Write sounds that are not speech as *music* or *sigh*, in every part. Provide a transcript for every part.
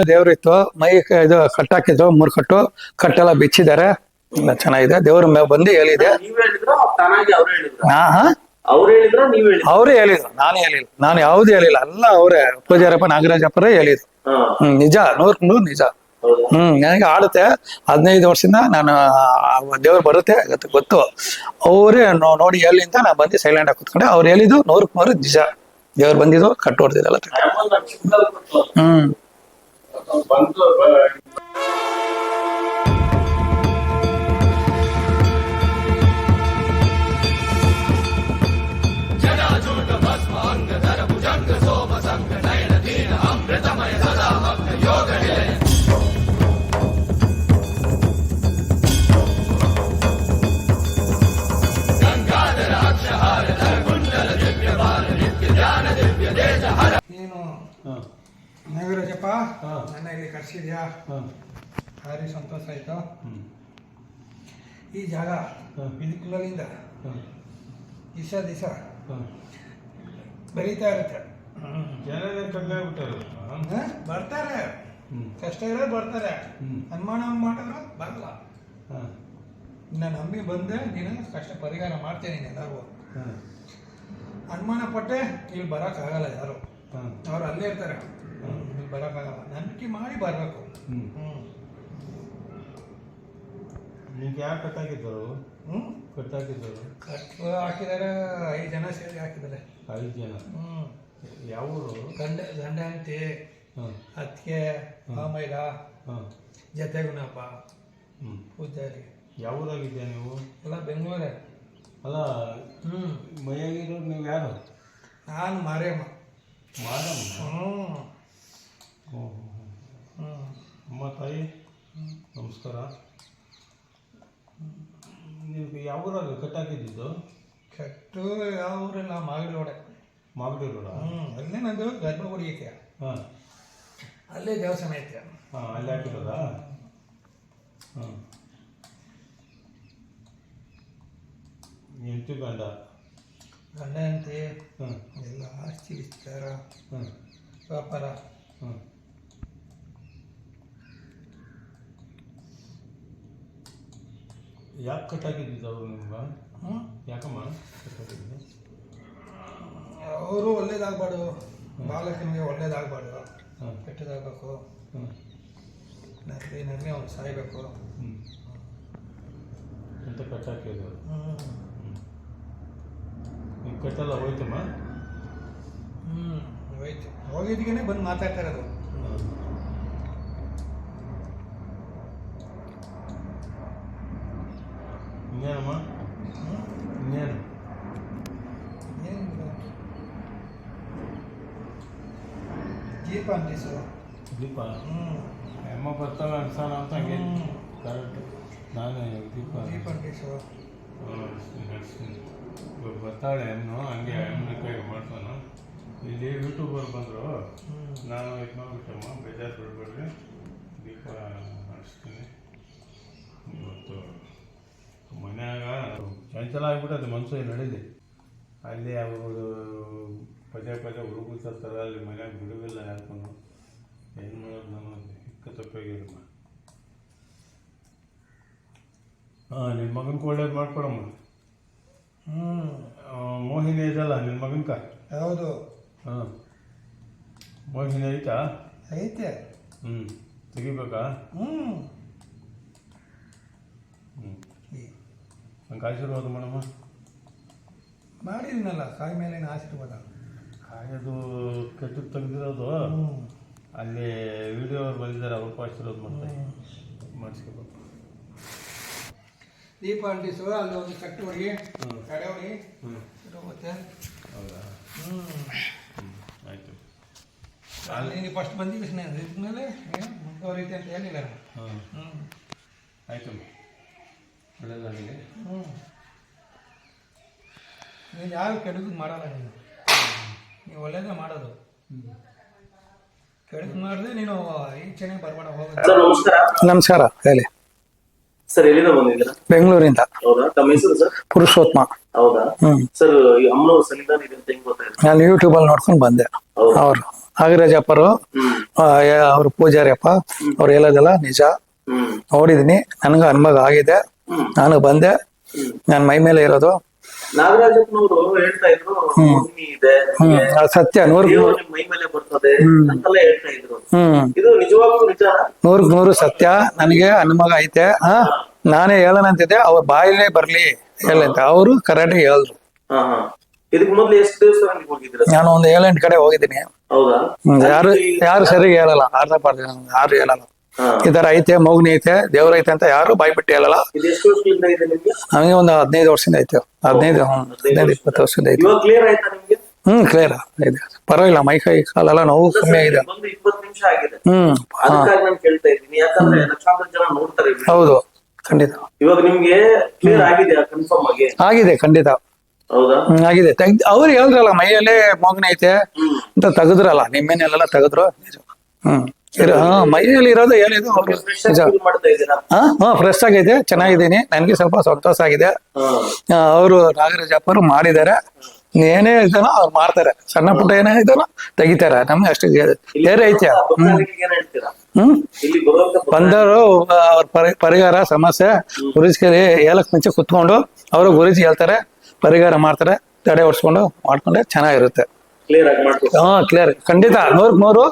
ದೇವ್ರಿತ್ತು ಮೈ ಇದು ಕಟ್ಟಾಕಿದ್ರು ಮೂರ್ ಕಟ್ಟು ಕಟ್ಟೆಲ್ಲ ಬಿಚ್ಚಿದ್ದಾರೆ. ಎಲ್ಲ ಚೆನ್ನಾಗಿದೆ. ದೇವ್ರ ಮೇಲೆ ಬಂದು ಹೇಳಿದೆ. ಹಾ ಹಾ? ಅವ್ರೇ ಹೇಳಿದ್ರ ನಾನು ಹೇಳಿಲ್ಲ. ನಾನು ಯಾವ್ದು ಹೇಳಿಲ್ಲ. ಅಲ್ಲ ಅವರೇ. ಪೂಜಾರಪ್ಪ ನಾಗರಾಜಪ್ಪರೇ ಹೇಳಿದ್ರು. ಹ್ಮ್ ನಿಜ. ನೂರ್ ನೂರ್ ನಿಜ. ಹ್ಮ್ ನನಗೆ ಆಡುತ್ತೆ. ಹದಿನೈದು ವರ್ಷದಿಂದ ನಾನು ದೇವ್ರು ಬರುತ್ತೆ ಗೊತ್ತು ಗೊತ್ತು. ಅವರೇ ನೋಡಿ ಹೇಳಿ ಅಂತ ನಾನು ಬಂದು ಸೈಲೆಂಟ್ ಆಗಿ ಕುತ್ಕೊಂಡೆ. ಅವ್ರು ಹೇಳಿದ್ದು ನೂರಕ್ಕೆ ನೂರು ನಿಜ. ದೇವ್ರು ಬಂದಿದ್ದು ಕಟ್ಟು ಹೊಡೆದಿದ್ದಲ್ಲ ಆಮೇಲೆ ನಾನ್ ಚಿಕ್ಕದಾಗ ಕೂತ್ರು. ಹ್ಮ್. ಬಂದು ನಾಗರಾಜಪ್ಪ ನನ್ನ ಇಲ್ಲಿ ಕರ್ಸಿದ್ಯಾ? ಭಾರಿ ಸಂತೋಷ ಆಯ್ತು. ಈ ಜಾಗ ಬಿಲ್ಕುಲಿಂದ ದಿವಸ ದಿವಸ ಬರೀತಾ ಇರುತ್ತೆ. ಜನನೇ ಕಮ್ಮಿ ಆಗ್ಬಿಟ್ಟಾರ? ಬರ್ತಾರೆ. ಕಷ್ಟ ಇರೋ ಬರ್ತಾರೆ. ಅನುಮಾನ ಮಾಡೋರು ಬರಲ್ಲ. ನಾನು ನಂಬಿ ಬಂದೆ ನೀನು ಕಷ್ಟ ಪರಿಹಾರ ಮಾಡ್ತೇನೆ ನೀನು ಎಲ್ಲರಿಗೂ. ಅನುಮಾನ ಪಟ್ಟೆ ಇಲ್ಲಿ ಬರೋಕ್ಕಾಗಲ್ಲ ಯಾರು. ಅವ್ರು ಅಲ್ಲೇ ಇರ್ತಾರೆ. ಬರೋಕ್ಕಾಗಲ್ಲ ನಂಬಿಕೆ ಮಾಡಿ ಬರಬೇಕು. ಹ್ಞೂ ನಿಮ್ಗೆ ಯಾರು ಕಟ್ಟಾಕಿದ್ದರು? ಹ್ಞೂ ಕಟ್ಟಾಕಿದ್ದರು? ಕಟ್ಟು ಹಾಕಿದ್ದಾರೆ ಐದು ಜನ ಸೇರಿ ಹಾಕಿದ್ದಾರೆ ಐದು ಜನ? ಹ್ಞೂ ಯಾವ ಊರು ಗಂಡ ಗಂಡ ಅಂತಿ ಹಾಂ ಅತ್ತಿಗೆ ಮಾಮೈಲ ಹಾಂ ಜತೆಗುಣಪ್ಪ ಹ್ಞೂ ಪೂಜಾರಿ. ಯಾವ ಊರಾಗಿದ್ದೆ ನೀವು? ಎಲ್ಲ ಬೆಂಗಳೂರೇ. ಅಲ್ಲ ಹ್ಞೂ ಮೈಯಾಗಿರೋರು ನೀವು ಯಾರು? ನಾನು ಮಾರೇಮ್ಮ. ಮಾರಮ್ಮ ಹ್ಞೂ ಹ್ಞೂ ಹ್ಞೂ ಅಮ್ಮ ತಾಯಿ ನಮಸ್ಕಾರ. ನಿಮ್ಗೆ ಯಾವ ಊರಾಗ ಕಟ್ಟಾಕಿದ್ದು ಕೆಟ್ಟು ಯಾವ ಊರಿಲ್ಲ ಮಾಗಡಿ ರೋಡ. ಹ್ಞೂ ಅಲ್ಲೇ ನಂದು ಗರ್ಭಗುಡಿ ಐತೆ. ಹಾಂ. ಅಲ್ಲೇ ದೇವಸ್ಥಾನ ಐತೆ. ಹಾಂ ಅಲ್ಲಿ ಹಾಕಿರೋದಾ? ಹಾಂ ಎಂಟು ಗಂಡ? ಗಂಡ ಅಂತಿ ಹಾಂ ಎಲ್ಲ ಆಸ್ತಿ ವಿಸ್ತಾರ. ಹ್ಞೂ ವ್ಯಾಪಾರ. ಹಾಂ ಯಾಕೆ ಕಟ್ಟಾಕಿದ್ದಿದ್ದು ಅವರು ನಿಮ್ಗೆ ಹ್ಞೂ ಯಾಕಮ್ಮ ಅವರು ಒಳ್ಳೇದಾಗಬಾರ್ದು. ಬಾಲಕನಿಗೆ ಒಳ್ಳೇದಾಗಬಾರ್ದು. ಕೆಟ್ಟದಾಗಬೇಕು. ನಗಲಿ ನಗಲಿ ಅವ್ನು ಸಾಯ್ಬೇಕು. ಹ್ಞೂ ಅಂತ ಹ್ಞೂ ನೀವು ಕಟ್ಟೆಲ್ಲ ಹೋಯ್ತಮ್ಮ? ಹ್ಞೂ ಹೋಯ್ತು. ಹೋಗಿದ್ದಕ್ಕೆ ಬಂದು ಮಾತಾಡ್ತಾ ಇರೋದು. ಹ್ಞೂ ಇನ್ನೇನು ದೀಪ ಜೀಪ ಅಂಟಿಸು ದೀಪ ಹ್ಞೂ ಅಮ್ಮ ಬರ್ತಾಳೆ ಅನ್ಸೋಣ ಅಂತ ಹಂಗೆ ಕರೆಕ್ಟ್ ನಾನು ದೀಪ ದೀಪ ನಡೆಸ್ತೀನಿ ಇವಾಗ ಬರ್ತಾಳೆ ಹೆಣ್ಣು ಹಂಗೆ ಹೆಣ್ಣು ಕೈ ಮಾಡ್ತಾನ. ಇಲ್ಲಿ ಯೂಟ್ಯೂಬರ್ ಬಂದರು. ನಾನು ಇದು ಮಾಡ್ಬಿಟ್ಟಮ್ಮ ಬೇಜಾರು ಬಿಡ್ಬೇಡ್ರಿ ದೀಪ ಹಚ್ತೀನಿ ಇವತ್ತು ಮನ್ಯಾಗ ಚಂಚಲ ಅದು ಮನ್ಸೂರಿ ನಡೀಲಿ. ಅಲ್ಲಿ ಅವರು ಪದೇ ಪದೇ ಹುಡುಗ ಅಲ್ಲಿ ಮನ್ಯಾಗ ಬಿಡುವಿಲ್ಲ ಯಾಕೊಂಡು ಏನು ಮಾಡೋದು ನಾನು ಹಿಕ್ಕ ತಪ್ಪಾಗಿರಮ್ಮ ಹಾಂ ನಿನ್ನ ಮಗನಿಗೆ ಒಳ್ಳೇದು ಮಾಡ್ಕೊಡಮ್ಮ. ಮೋಹಿನಿ ಇದಲ್ಲ ನಿನ್ನ ಮಗನ್ಕ? ಹೌದು. ಹಾಂ. ಮೋಹಿನಿ ಐತಾ? ಐತೆ. ಹ್ಞೂ ತೆಗಿಬೇಕಾ? ಹ್ಞೂ ಹ್ಞೂ ನಂಗೆ ಆಶೀರ್ವಾದ ಮಾಡಮ್ಮ. ಮಾಡಿದ್ದೀನಲ್ಲ ಕಾಯಿ ಮೇಲಿನ ಆಶೀರ್ವಾದ. ಕಾಯದು ಕೆಟ್ಟದ್ದು ತೆಗ್ದಿರೋದು ಹ್ಞೂ ಅಲ್ಲಿ ವಿಡಿಯೋ ಅವ್ರು ಬಂದಿದ್ದಾರೆ ಅವ್ರ ಆಶೀರ್ವಾದ ಮಾಡ್ತಾರೆ ಮಾಡಿಸ್ಕೋಬೇಕು. ದೀಪ ಅಂಟಿಸು ಅಲ್ಲಿ ಒಂದು ಕಟ್ಟು ಹೊಡಿ. ಕಡೆ ಹೊಡಿ. ಹೋಗುತ್ತೆ. ಹೌದಾ? ಹ್ಞೂ ಆಯಿತು. ಅಲ್ಲಿ ನೀನು ಫಸ್ಟ್ ಬಂದಿದ್ದೀವಿ ಸ್ನೇಹಿತರೆ ಇದ್ಮೇಲೆ ಮುಂದುವರಿತೆ ಅಂತ ಹೇಳಿಲ್ಲ ಹ್ಞೂ ಹ್ಞೂ ಆಯಿತು. ಒಳ್ಳೆಯದಾಗಲಿ ಹ್ಞೂ ನೀನು ಯಾರು ಕೆಡುಕು ಮಾಡಲ್ಲ ನೀನು. ನೀವು ಒಳ್ಳೇದೇ ಮಾಡೋದು. ಕೆಡುಕು ಮಾಡಿದ್ರೆ ನೀನು ಈಚೆನೆ ಬರಬೇಡ ಹೋಗೋದು ಸರ್ ನಮಸ್ಕಾರ. ನಮಸ್ಕಾರ ಹೇಳಿ. ಸರ್ ಎಲ್ಲಿಂದ ಬಂದಿದ್ದೀರಾ? ಬೆಂಗಳೂರಿಂದ. ಹೌದಾ? ತಮ್ಮ ಹೆಸರು ಸರ್? ಪುರುಷೋತ್ತಮ. ಹೌದಾ? ಹ್ಮ್. ಸರ್ ಈ ಅಮ್ಮನವ್ರ ಸನ್ನಿಧಾನ ಇದೆ ಅಂತ ಹೆಂಗ್ ಗೊತ್ತಾಯ್ತು? ನಾನು ಯೂಟ್ಯೂಬಲ್ಲಿ ನೋಡ್ಕೊಂಡು ಬಂದೆ. ಅವರು ನಾಗರಾಜಪ್ಪರು ಅವರು ಅವ್ರ ಪೂಜಾರಿಯಪ್ಪ ಅವ್ರು ಹೇಳೋದೆಲ್ಲ ನಿಜ. ನೋಡಿದೀನಿ ನನಗೂ ಅನುಭವ ಆಗಿದೆ. ನಾನು ಬಂದೆ. ನಾನ್ ಮೈ ಮೇಲೆ ಇರೋದು. ನಾಗರಾಜಪ್ಪನವರು ಹೇಳ್ತಾ ಇದ್ರು ಭೂಮಿ ಇದೆ ಹ್ಮ್. ಅದು ಸತ್ಯ ನೂರ್ ಮೈ ಮೇಲೆ ಬರ್ತದೆ ಅಂತೆಲ್ಲ ಹೇಳ್ತಾ ಇದ್ರು. ಹ್ಮ್. ಇದು ನಿಜವಾಗ್ಲೂ ನಿಜ? ನೂರಕ್ ನೂರು ಸತ್ಯ. ನನಗೆ ಅನುಮಗ ಐತೆ. ಹಾ? ನಾನೇ ಹೇಳನಂತಿದ್ದೆ ಅವ್ರ ಬಾಯಿಲೇ ಬರ್ಲಿ ಹೇಳಂತ ಅವರು ಕರೆಕ್ಟ್ ಹೇಳಿದ್ರು. ಎಷ್ಟು ಹೋಗಿದ್ರ ನಾನು ಒಂದು ಏಳೆಂಟು ಕಡೆ ಹೋಗಿದ್ದೀನಿ. ಯಾರು ಯಾರು ಸರಿ ಹೇಳಲ್ಲ. ಅರ್ಧ ಪಾರ್ಟಿ ಯಾರು ಹೇಳಲ್ಲ. ಈ ತರ ಐತೆ ಮೌಗ್ನಿ ಐತೆ ದೇವ್ರ ಐತೆ ಅಂತ ಯಾರು ಬಾಯಿ ಬಿಟ್ಟು ಹೇಳಲ್ಲ ನಿಮ್ಗೆ? ಒಂದು ಹದಿನೈದು ವರ್ಷದಿಂದ ಐತೆ. ಹದಿನೈದು ಹ್ಮ್, ಹದಿನೈದು ಇಪ್ಪತ್ತು ವರ್ಷದಿಂದ ಐತೆ. ಹ್ಮ್ ಕ್ಲಿಯರ್ ಇದೆ. ಪರವಾಗಿಲ್ಲ ಮೈ ಕೈ ಕಾಲೆಲ್ಲ ನೋವು ಕಮ್ಮಿ ಆಗಿದೆ. ಹ್ಮ್ ಹೌದು ಖಂಡಿತ. ಇವಾಗ ನಿಮ್ಗೆ ಕ್ಲಿಯರ್ ಆಗಿದೆ ಕನ್ಫರ್ಮ್ ಆಗಿ? ಆಗಿದೆ ಖಂಡಿತ. ಆಗಿದೆ. ಅವ್ರು ಹೇಳಿದ್ರಲ್ಲ ಮೈಯಲ್ಲೇ ಮೋಗ್ನ ಐತೆ ಅಂತ ತೆಗದ್ರಲ್ಲ ನಿಮ್ಮೇನೆಲ್ಲ ತೆಗದ್ರು. ಹ್ಮ್. ಮೈಯಲ್ಲಿ ಇರೋದು ಏನಿದೆ? ಫ್ರೆಶ್ ಆಗಿದೆ ಹಾ ಫ್ರೆಶ್ ಆಗೈತೆ ಚೆನ್ನಾಗಿದ್ದೀನಿ. ನನಗೆ ಸ್ವಲ್ಪ ಸಂತೋಷ ಆಗಿದೆ. ಅವರು ನಾಗರಾಜಪ್ಪರು ಮಾಡಿದ್ದಾರೆ. ಏನೇ ಇದನೋ ಅವ್ರು ಮಾಡ್ತಾರೆ. ಸಣ್ಣ ಪುಟ್ಟ ಏನೇ ಇದನೋ ತೆಗಿತಾರೆ. ನಮ್ಗೆ ಅಷ್ಟು ಬೇರೆ ಐತೆ. ಹ್ಮ್. ಬಂದವರು? ಅವ್ರ ಪರಿ ಪರಿಹಾರ ಸಮಸ್ಯೆ ಗುರುಜಿಗೆ ಹೇಳಕ್ ಮುಂಚೆ ಕುತ್ಕೊಂಡು ಅವರು ಗುರುಜಿ ಹೇಳ್ತಾರೆ ಪರಿಹಾರ ಮಾಡ್ತಾರೆ ತಡೆ ಹೊಡ್ಸ್ಕೊಂಡು ಮಾಡ್ಕೊಂಡ್ರೆ ಚೆನ್ನಾಗಿರುತ್ತೆ. ಕ್ಲಿಯರ್ ಆಗಿ ಹಾ ಕ್ಲಿಯರ್ ಖಂಡಿತ. ನೂರಕ್ ನೂರು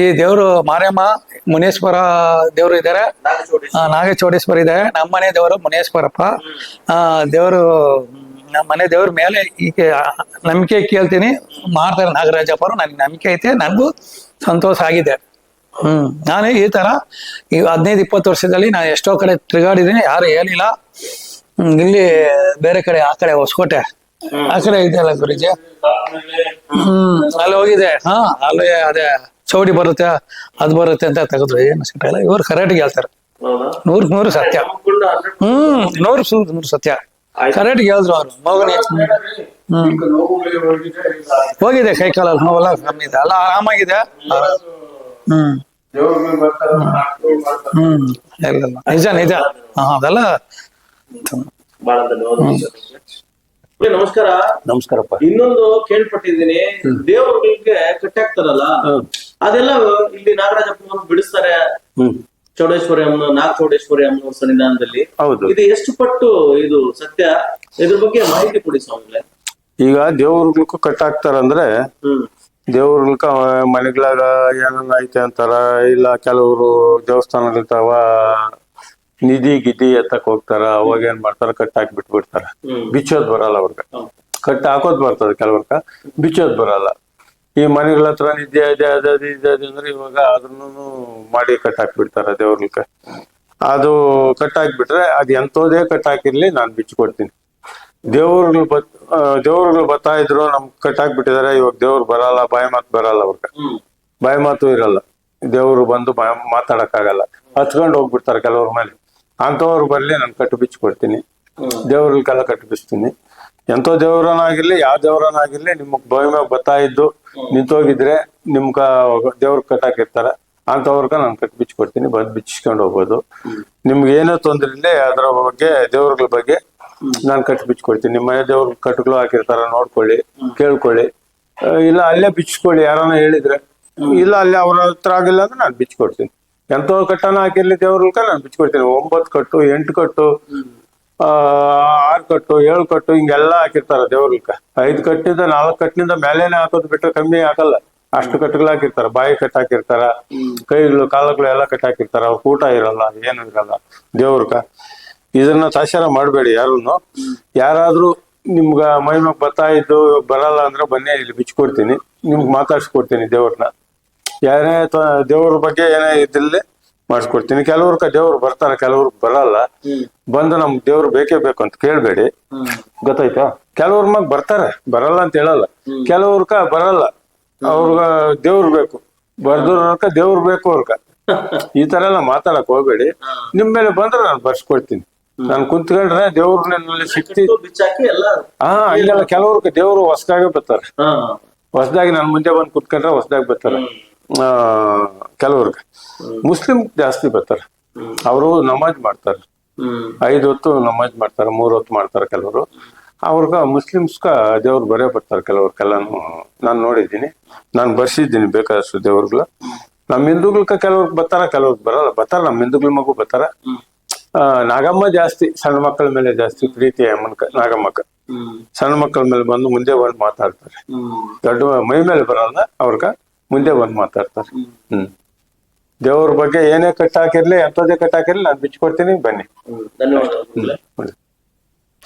ಈ ದೇವರು ಮಾರ್ಯಮ್ಮ ಮುನೇಶ್ವರ ದೇವರು ಇದ್ದಾರೆ ನಾಗಚೋಡೇಶ್ವರ. ಇದೆ. ನಮ್ಮ ಮನೆ ದೇವರು ಮುನೇಶ್ವರಪ್ಪ. ಆ ದೇವರು ನಮ್ಮ ಮನೆ ದೇವ್ರ ಮೇಲೆ ಈಗ ನಂಬಿಕೆ ಕೇಳ್ತೀನಿ. ಮಾಡ್ತಾರೆ ನಾಗರಾಜಪ್ಪ ಅವರು. ನನಗೆ ನಂಬಿಕೆ ಐತೆ. ನನಗೂ ಸಂತೋಷ ಆಗಿದೆ. ಹ್ಮ್. ನಾನು ಈ ತರ ಈ ಹದಿನೈದು ಇಪ್ಪತ್ತು ವರ್ಷದಲ್ಲಿ ನಾನು ಎಷ್ಟೋ ಕಡೆ ತಿರುಗಾಡಿದ್ದೀನಿ. ಯಾರು ಹೇಳಿಲ್ಲ. ಇಲ್ಲಿ ಬೇರೆ ಕಡೆ ಆ ಕಡೆ ಹೊಸಕೋಟೆ. ಆ ಇದೆ ಅಲ್ಲ ಗುರುಜಿ? ಹ್ಮ್. ಅಲ್ಲಿ ಹೋಗಿದೆ. ಹಾ. ಅಲ್ಲಿ ಅದೇ ಚೌಡಿ ಬರುತ್ತೆ ಅದ್ ಬರುತ್ತೆ ಅಂತ ತೆಗೆದ್ರು. ಏನು ಸಿಟ್ಟಿಲ್ಲ ಇವ್ರು ಕರೆಕ್ಟ್ ಹೇಳ್ತಾರೆ. ನೂರ್ ನೂರಕ್ ನೂರು ಸತ್ಯ. ಹ್ಮ್. ನೂರು ನೂರು ಸತ್ಯ. ಕರೆಕ್ಟ್ ಹೇಳಿದ್ರು ಅವ್ರು. ಮೋಗನ ಹ್ಮ್. ಹೋಗಿದೆ ಕೈ ಕಾಲಲ್ಲಿ ನೋವೆಲ್ಲ ಕಮ್ಮಿ ಇದೆ. ಅಲ್ಲ ಆರಾಮಾಗಿದೆ. ಹ್ಮ್. ಹ್ಮ್. ಇಲ್ಲ ನಿಜ ನಿಜ. ಹಾ ಅದೆಲ್ಲ ನಮಸ್ಕಾರ. ನಮಸ್ಕಾರಪ್ಪ. ಇನ್ನೊಂದು ಕೇಳ್ಪಟ್ಟಿದ್ದೀನಿ. ದೇವರುಗಳಿಗೆ ಕಟ್ಟಾಕ್ತಾರಲ್ಲ? ಅದೆಲ್ಲ ಇಲ್ಲಿ ನಾಗರಾಜಪ್ಪ ಬಿಡಿಸ್ತಾರೆ. ಹ್ಮ್. ಚೌಡೇಶ್ವರಿ ಅಮ್ಮ ನಾಗ ಚೌಡೇಶ್ವರಿ ಅಮ್ಮ ಸನ್ನಿಧಾನದಲ್ಲಿ. ಹೌದು. ಇದು ಎಷ್ಟು ಪಟ್ಟು ಇದು ಸತ್ಯ? ಇದ್ರ ಬಗ್ಗೆ ಮಾಹಿತಿ ಕೊಡಿ ಸ್ವಾಮಿಗಳೇ. ಈಗ ಕಟ್ಟಾಕ್ತಾರಂದ್ರೆ ಹ್ಮ್. ದೇವ್ರಗ್ಲಕ್ಕ ಮನೆಗಳಾಗ ಏನಾರ ಐತೆ ಅಂತಾರ? ಇಲ್ಲ ಕೆಲವರು ದೇವಸ್ಥಾನಗಳಿರ್ತಾವ ನಿಧಿ ಗಿಧಿ ಎತ್ತಕ್ ಹೋಗ್ತಾರ ಅವಾಗ ಏನ್ ಮಾಡ್ತಾರ ಕಟ್ಟಾಕಿ ಬಿಟ್ಬಿಡ್ತಾರ. ಹ್ಮ್. ಬಿಚ್ಚೋದ್ ಬರಲ್ಲ ಅವ್ರಿಗೆ. ಕಟ್ ಹಾಕೋದ್ ಬರ್ತದೆ ಕೆಲವ್ರಕ. ಬಿಚ್ಚೋದ್ ಬರಲ್ಲ. ಈ ಮನೆಗಳ ಹತ್ರ ನಿದ್ದೆ ಇದೆ ಅದೇ ಅದೇ ಇದೆ ಅದೇ ಅಂದ್ರೆ ಇವಾಗ ಅದನ್ನು ಮಾಡಿ ಕಟ್ಟಾಕ್ಬಿಡ್ತಾರ ದೇವ್ರಲ್ಕ ಅದು ಕಟ್ಟಾಕ್ಬಿಟ್ರೆ ಅದ್ ಎಂತೋದೇ ಕಟ್ಟಾಕಿರ್ಲಿ ನಾನ್ ಬಿಚ್ಚಿಕೊಡ್ತೀನಿ ದೇವ್ರಗಳು ಬತ್ ದೇವ್ರಗಳು ಬತ್ತಾ ಬರ್ತಾ ಇದ್ರು ನಮ್ ಕಟ್ಟಾಕ್ಬಿಟ್ಟಿದಾರೆ ಇವಾಗ ದೇವ್ರು ಬರಲ್ಲ ಬಾಯಿ ಮಾತು ಬರಲ್ಲ ಅವ್ರಿಗೆ. ಬಾಯಿ ಮಾತು ಇರಲ್ಲ. ದೇವ್ರು ಬಂದು ಮಾತಾಡಕ್ಕಾಗಲ್ಲ. ಹಚ್ಕೊಂಡು ಹೋಗ್ಬಿಡ್ತಾರೆ ಕೆಲವ್ರ ಮೇಲೆ. ಅಂಥವ್ರು ಬರ್ಲಿ ನಾನು ಕಟ್ಟು ಬಿಚ್ಚಿ ಕೊಡ್ತೀನಿ ದೇವ್ರಿಗೆಲ್ಲ ಕಟ್ಟು ಬಿಚ್ತೀನಿ ಎಂತೋ ದೇವ್ರನಾಗಿರ್ಲಿ ಯಾವ ದೇವ್ರನಾಗಿರ್ಲಿ ನಿಮಗ್ ಭಯ ಬತ್ತಾ ಇದ್ದು ನಿಂತೋಗಿದ್ರೆ ನಿಮ್ಗ ದೇವ್ರ ಕಟ್ಟಾಕಿರ್ತಾರ. ಅಂತವ್ರಗ ನಾನು ಕಟ್ಟು ಬಿಚ್ಚಿ ಕೊಡ್ತೀನಿ ಬಂದು ಬಿಚ್ಚಿಸ್ಕೊಂಡು ಹೋಗ್ಬೋದು ನಿಮ್ಗೆ ಏನೋ ತೊಂದ್ರೆ ಇಲ್ಲ ಅದ್ರ ಬಗ್ಗೆ, ದೇವ್ರಗಳ ಬಗ್ಗೆ ನಾನು ಕಟ್ಟು ಬಿಚ್ಚಿ ಕೊಡ್ತೀನಿ ನಿಮ್ಮ ಮನೆ ದೇವ್ರ ಕಟ್ಟುಗಳು ಹಾಕಿರ್ತಾರ, ನೋಡ್ಕೊಳ್ಳಿ, ಕೇಳ್ಕೊಳ್ಳಿ. ಇಲ್ಲ ಅಲ್ಲೇ ಬಿಚ್ಚಿಕೊಳ್ಳಿ ಯಾರನ್ನ ಹೇಳಿದ್ರೆ. ಇಲ್ಲ ಅಲ್ಲೇ ಅವ್ರ ಹತ್ರ ಆಗಿಲ್ಲ ಅಂದ್ರೆ ನಾನು ಬಿಚ್ಕೊಡ್ತೀನಿ ಎಂತೋ ಕಟ್ಟನ ಹಾಕಿರ್ಲಿ ದೇವ್ರ ನಾನು ಬಿಚ್ಕೊಡ್ತೀನಿ ಒಂಬತ್ತು ಕಟ್ಟು, ಎಂಟು ಕಟ್ಟು, ಆ, ಆರು ಕಟ್ಟು, ಏಳು ಕಟ್ಟು, ಹಿಂಗೆಲ್ಲ ಹಾಕಿರ್ತಾರ ದೇವ್ರಲ್ಕ ಐದು ಕಟ್ಟಿಂದ ನಾಲ್ಕು ಕಟ್ಟಿನಿಂದ ಮೇಲೇನೆ ಹಾಕೋದು ಬಿಟ್ರೆ ಕಮ್ಮಿ ಹಾಕಲ್ಲ ಅಷ್ಟು ಕಟ್ಟುಗಳು ಹಾಕಿರ್ತಾರ. ಬಾಯಿ ಕಟ್ ಹಾಕಿರ್ತಾರ. ಕೈಗಳು, ಕಾಲುಗಳು ಎಲ್ಲ ಕಟ್ ಹಾಕಿರ್ತಾರ. ಊಟ ಇರಲ್ಲ, ಏನು ಇರಲ್ಲ. ದೇವ್ರಕ ಇದನ್ನ ತಾಶಾರ ಮಾಡಬೇಡಿ ಯಾರನ್ನು ಯಾರಾದ್ರೂ ನಿಮ್ಗ ಮೈಮಗ್ ಬರ್ತಾ ಇದ್ದು ಬರಲ್ಲ ಅಂದ್ರೆ ಬನ್ನಿ, ಇಲ್ಲಿ ಬಿಚ್ಕೊಡ್ತೀನಿ ನಿಮ್ಗೆ ಮಾತಾಡ್ಸ್ಕೊಡ್ತೀನಿ ದೇವ್ರನ್ನ. ಯಾರೇ ತ- ದೇವ್ರ ಬಗ್ಗೆ ಏನೇ ಇದ್ದಲ್ಲಿ ಮಾಡಿಸ್ಕೊಡ್ತೀನಿ. ಕೆಲವ್ರ ದೇವ್ರು ಬರ್ತಾರೆ ಕೆಲವ್ರು ಬರಲ್ಲ. ಬಂದು ನಮ್ ದೇವ್ರು ಬೇಕೇ ಬೇಕು ಅಂತ ಕೇಳ್ಬೇಡಿ. ಗೊತ್ತಾಯ್ತಾ? ಕೆಲವ್ರ ಮಗ್ ಬರ್ತಾರೆ. ಬರಲ್ಲ ಅಂತ ಹೇಳಲ್ಲ. ಕೆಲವ್ರಕ ಬರಲ್ಲ. ಅವ್ರಗ ದೇವ್ರು ಬೇಕು. ಬರ್ದವ್ರಕ ದೇವ್ರು ಬೇಕು ಅವ್ರಕ *laughs* ಈ ತರ ಎಲ್ಲ ಮಾತಾಡಕ್ ಹೋಗ್ಬೇಡಿ. ನಿಮ್ ಮೇಲೆ ಬಂದ್ರೆ ನಾನು ಬರ್ಸ್ಕೊಡ್ತೀನಿ. ನಾನು ಕುಂತ್ಕೊಂಡ್ರೆ ದೇವ್ರ ನನ್ನಲ್ಲಿ ಶಕ್ತಿ ಹಾ ಇಲ್ಲೆಲ್ಲ ಕೆಲವ್ರಕ ದೇವ್ರು ಹೊಸದಾಗೆ ಬರ್ತಾರೆ. ಹೊಸದಾಗಿ ನನ್ ಮುಂದೆ ಬಂದು ಕುತ್ಕೊಂಡ್ರೆ ಹೊಸದಾಗಿ ಬರ್ತಾರೆ. ಕೆಲವ್ರಿಗೆ. ಮುಸ್ಲಿಂ ಜಾಸ್ತಿ ಬರ್ತಾರೆ. ಅವರು ನಮಾಜ್ ಮಾಡ್ತಾರೆ. ಐದು ಹೊತ್ತು ನಮಾಜ್ ಮಾಡ್ತಾರೆ ಮೂರ್ ಹೊತ್ತು ಮಾಡ್ತಾರೆ ಕೆಲವರು. ಅವ್ರಿಗ ಮುಸ್ಲಿಮ್ಸ್ಗ ದೇವ್ರು ಬರೇ ಬರ್ತಾರೆ ಕೆಲವ್ರಿಗೆಲ್ಲಾನು. ನಾನು ನೋಡಿದ್ದೀನಿ. ನಾನು ಬರ್ಸಿದ್ದೀನಿ ಬೇಕಾದಷ್ಟು ದೇವ್ರುಗಳು. ನಮ್ಮ ಹಿಂದೂಗಳ್ಕ ಕೆಲವ್ರಿಗೆ ಬರ್ತಾರ ಕೆಲವ್ರಿಗೆ ಬರಲ್ಲ. ಬರ್ತಾರ ನಮ್ಮ ಹಿಂದೂಗಳ ಮಗು ಬರ್ತಾರ. ಆ, ನಾಗಮ್ಮ ಜಾಸ್ತಿ ಸಣ್ಣ ಮಕ್ಕಳ ಮೇಲೆ ಜಾಸ್ತಿ ಪ್ರೀತಿ ಅಮ್ಮನಕ ನಾಗಮ್ಮಕ್ಕ. ಸಣ್ಣ ಮಕ್ಕಳ ಮೇಲೆ ಬಂದು ಮುಂದೆ ಬಂದು ಮಾತಾಡ್ತಾರೆ. ದೊಡ್ಡ ಮೈ ಮೇಲೆ ಬರಲ್ಲ ಅವ್ರಗ. ಮುಂದೆ ಬಂದು ಮಾತಾಡ್ತಾರೆ. ಹ್ಮ್. ದೇವ್ರ ಬಗ್ಗೆ ಏನೇ ಕಟ್ಟಾಕಿರ್ಲಿ ಎಂಥದೇ ಕಟ್ಟಾಕಿರ್ಲಿ ನಾನು ಬಿಚ್ಕೊಡ್ತೀನಿ ಬನ್ನಿ. ಹ್ಮ್. ಧನ್ಯವಾದಗಳು. ಹ್ಮ್.